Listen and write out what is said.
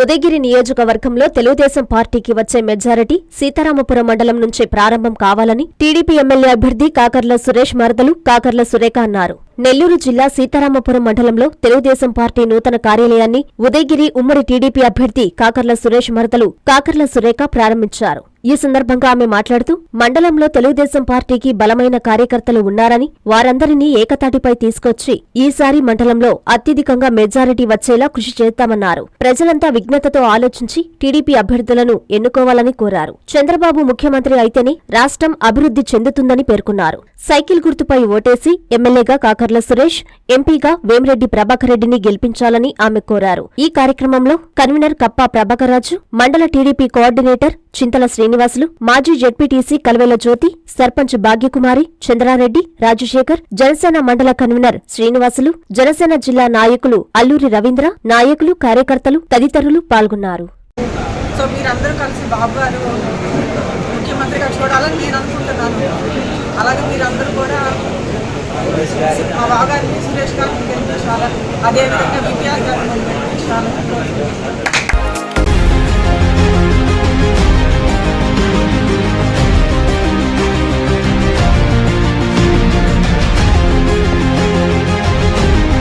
ఉదయగిరి నియోజకవర్గంలో తెలుగుదేశం పార్టీకి వచ్చే మెజారిటీ సీతారామపురం మండలం నుంచే ప్రారంభం కావాలని టీడీపీ ఎమ్మెల్యే అభ్యర్థి కాకర్ల సురేష్ మరదలు కాకర్ల సురేఖ అన్నారు. నెల్లూరు జిల్లా సీతారామపురం మండలంలో తెలుగుదేశం పార్టీ నూతన కార్యాలయాన్ని ఉదయగిరి ఉమ్మడి టీడీపీ అభ్యర్థి కాకర్ల సురేష్ మరదలు కాకర్ల సురేఖ ప్రారంభించారు. ఈ సందర్భంగా ఆమె మాట్లాడుతూ మండలంలో తెలుగుదేశం పార్టీకి బలమైన కార్యకర్తలు ఉన్నారని వారందరినీ ఏకతాటిపై తీసుకొచ్చి ఈసారి మండలంలో అత్యధికంగా మెజారిటీ వచ్చేలా కృషి చేస్తామన్నారు. ప్రజలంతా విఘ్నతతో ఆలోచించి టీడీపీ అభ్యర్థులను ఎన్నుకోవాలని కోరారు. చంద్రబాబు ముఖ్యమంత్రి అయితేనే రాష్ట్రం అభివృద్ధి చెందుతుందని పేర్కొన్నారు. సైకిల్ గుర్తుపై ఓటేసి ఎమ్మెల్యేగా కాకర్ల సురేష్ ఎంపీగా వేమిరెడ్డి ప్రభాకర్ రెడ్డిని గెలిపించాలని ఆమె కోరారు. ఈ కార్యక్రమంలో కన్వీనర్ కప్పా ప్రభాకర్రాజు మండల టీడీపీ కోఆర్డినేటర్ చింతల శ్రీనివాసులు మాజీ జెడ్పీటీసీ కల్వెల జ్యోతి సర్పంచ్ భాగ్యకుమారి చంద్రారెడ్డి రాజశేఖర్ జనసేన మండల కన్వీనర్ శ్రీనివాసులు జనసేన జిల్లా నాయకులు అల్లూరి రవీంద్ర నాయకులు కార్యకర్తలు తదితరులు పాల్గొన్నారు. సో మీరందరూ కలిసి బాబు గారు ముఖ్యమంత్రిగా చూడాలని నేను అనుకుంటున్నాను. అలాగే మీరందరూ కూడా మా బాగారిని సురేష్ గారిని గెలిపించాలని అదేవిధంగా విద్యా గారిని గెలిపించాలని